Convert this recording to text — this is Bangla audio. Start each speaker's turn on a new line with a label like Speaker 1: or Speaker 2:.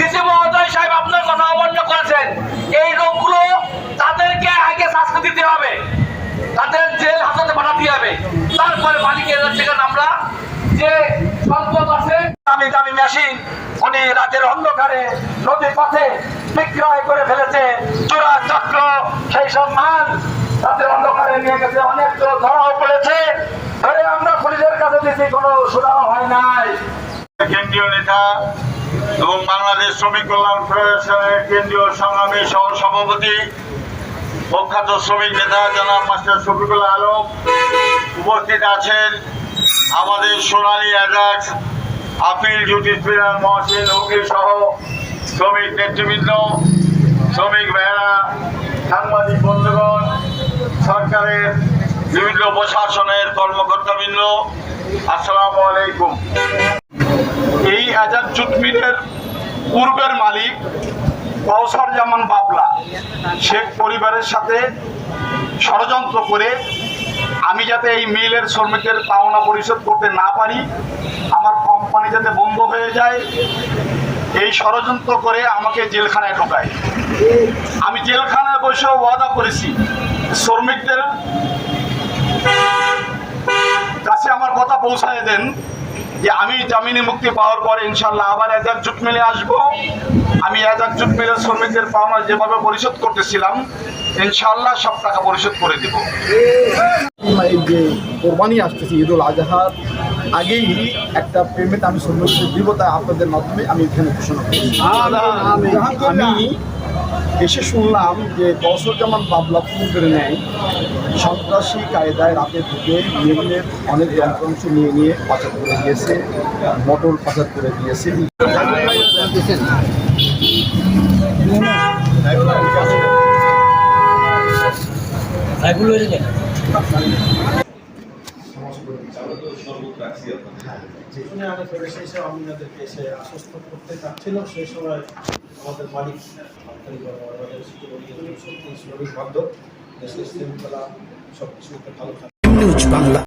Speaker 1: ডিসি মহোদয় সাহেব, আপনার কথা অমান্য করেছেন। এই রোগগুলো তাদেরকে আগে শাস্তি দিতে হবে। তাদের জেল হাজতে পাঠাতে হবে। তারপরে মালিকের সেখানে আমরা যে সম্পদ আছে, দামি দামি মেশিন, উনি রাতের অন্ধকারে নদীর পথে বিক্রয় করে ফেলেছে, চোরা চক্র, সেই সব মাল রাতের অন্ধকারে নিয়ে গেছে, অনেক ধরাও পড়েছে। ধরে আমরা পুলিশের কাছে দিয়েছি কোনো সুরাও হয় নাই।
Speaker 2: কেন্দ্রীয় নেতা এবং বাংলাদেশ শ্রমিক কল্যাণ ফেডারেশনের কেন্দ্রীয় সংগ্রামী সহ সভাপতি প্রখ্যাত শ্রমিক নেতা জনাব মাস্টার শফিকুল আলম উপস্থিত আছেন আমাদের সোনালী অ্যাজাক্স আপিল স্পিনার মহসিন উকিল সহ শ্রমিক নেতৃবৃন্দ, শ্রমিক ভাইয়েরা, সাংবাদিক বন্ধুগণ, সরকারের বিভিন্ন প্রশাসনের কর্মকর্তাবৃন্দ, আসসালামু আলাইকুম।
Speaker 3: এই আজাদ জুট মিলের পূর্বের মালিক কৌসর জামান বাবলা। শেখ পরিবারের সাথে ষড়যন্ত্র করে আমি যাতে এই মিলের শ্রমিকের পাওনা পরিশোধ করতে না পারি, আমার কোম্পানি যাতে বন্ধ হয়ে যায়, এই ষড়যন্ত্র করে আমাকে জেলখানায় ঢোকায়। আমি জেলখানায় বসে ওয়াদা করেছি, শ্রমিকদের কাছে আমার কথা পৌঁছায় দেন যে আমি জামিনে মুক্তি পাওয়ার পরে ইনশাল্লাহ আবার এজাক জুট মিলে আসব। আমি এজাক জুট মিলের শ্রমিকদের পাওনা যেভাবে পরিশোধ করতেছিলাম ইনশাল্লাহ সব টাকা পরিশোধ করে দেব।
Speaker 4: যে কোরবানি আসতেছে ঈদ উল আজহার আগেই একটা পেমেন্ট আমি শ্রমিকদের দিব তাই আপনাদের মাধ্যমে আমি এখানে ঘোষণা করছি আমি এসে শুনলাম যে দশ কৌশলজামান বাবলা পূর্বের নেয় সন্ত্রাসী কায়দায় রাতে ঢুকে মিলের অনেক যন্ত্রাংশ নিয়ে নিয়ে পাচার করে দিয়েছে, মোটর পাচার করে দিয়েছে।
Speaker 5: আশ্বস্ত করতে চাচ্ছিল সেই সময় আমাদের মালিক সত্যি শ্রমিক বান্ধব দেশের শৃঙ্খলা সব ভালো থাকে
Speaker 6: বাংলা